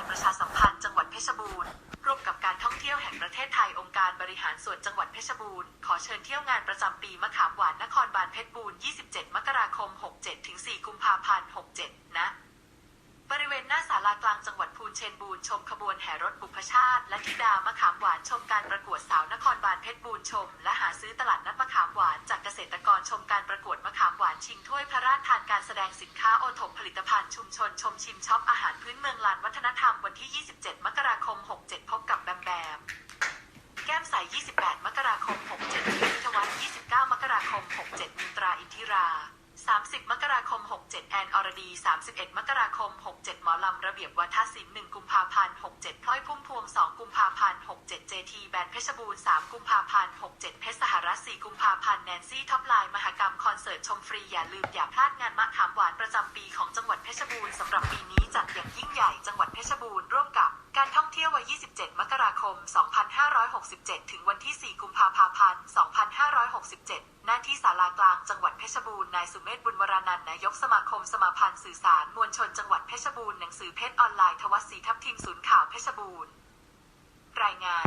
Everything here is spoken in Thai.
การประชาสัมพันธ์จังหวัดเพชรบูรณ์ร่วมกับการท่องเที่ยวแห่งประเทศไทยองค์การบริหารส่วนจังหวัดเพชรบูรณ์ขอเชิญเที่ยวงานประจำปีมะขามหวานนครบาลเพชรบูรณ์ 27 มกราคม 67 ถึง 4 กุมภาพันธ์ 67 นะ บริเวณหน้าศาลากลางจังหวัดพูนเชนบูรณ์ชมขบ วนแห่รถบุพชาติ และธิดามะขามหวานชมการประกวดสาวนครบาลเพชรบูรณ์ชม และหาซื้อตลาดนัดมะขามหวานจากเกษตรกรชมการประกวดมะขามหวานชิงถ้วยพระราชทานการแสดงสินค้าโอทมผลิตภัณฑ์ชุมชนชมชิมช็อปอาหารพื้นเมืองลานวัฒนธรรมวันที่ 27 มกราคม 67 พบกับแบมแบมแก้มใส 28 มกราคม 67พิทวัฒน์29 มกราคม 67มิตราอินทิรา 30 มกราคม 67 แอนอรดี 31 มกราคม 67 หมอลำระเบียบวัฒนศิลป์ 1 กุมภาพันธ์ 67 พลอยพุ่มพวง 2 กุมภาพันธ์ 67 เจทีแบนด์เพชรบูรณ์ 3 กุมภาพันธ์ 67 เพชรสหรัฐ 4 กุมภาพันธ์ แนนซี่ท็อปไลน์มหกรรมคอนเสิร์ตชมฟรี อย่าลืมอย่าพลาดงานมะขามหวานประจำปีของจังหวัดเพชรบูรณ์สำหรับปีนี้จัดอย่างยิ่งใหญ่จังหวัดเพชรบูรณ์ร่วมกับการท่องเที่ยววัน27 มก ม 2567 ถึงวันที่ 4 กุมภาพันธ์ 2567 หน้าที่ศาลากลางจังหวัดเพชรบูรณ์ นายสุเมธบุญวรานันท์นายกสมาคมสมาพันธ์สื่อสารมวลชนจังหวัดเพชรบูรณ์ หนังสือเพชรออนไลน์ทวัศรีทับทิมศูนย์ข่าวเพชรบูรณ์ รายงาน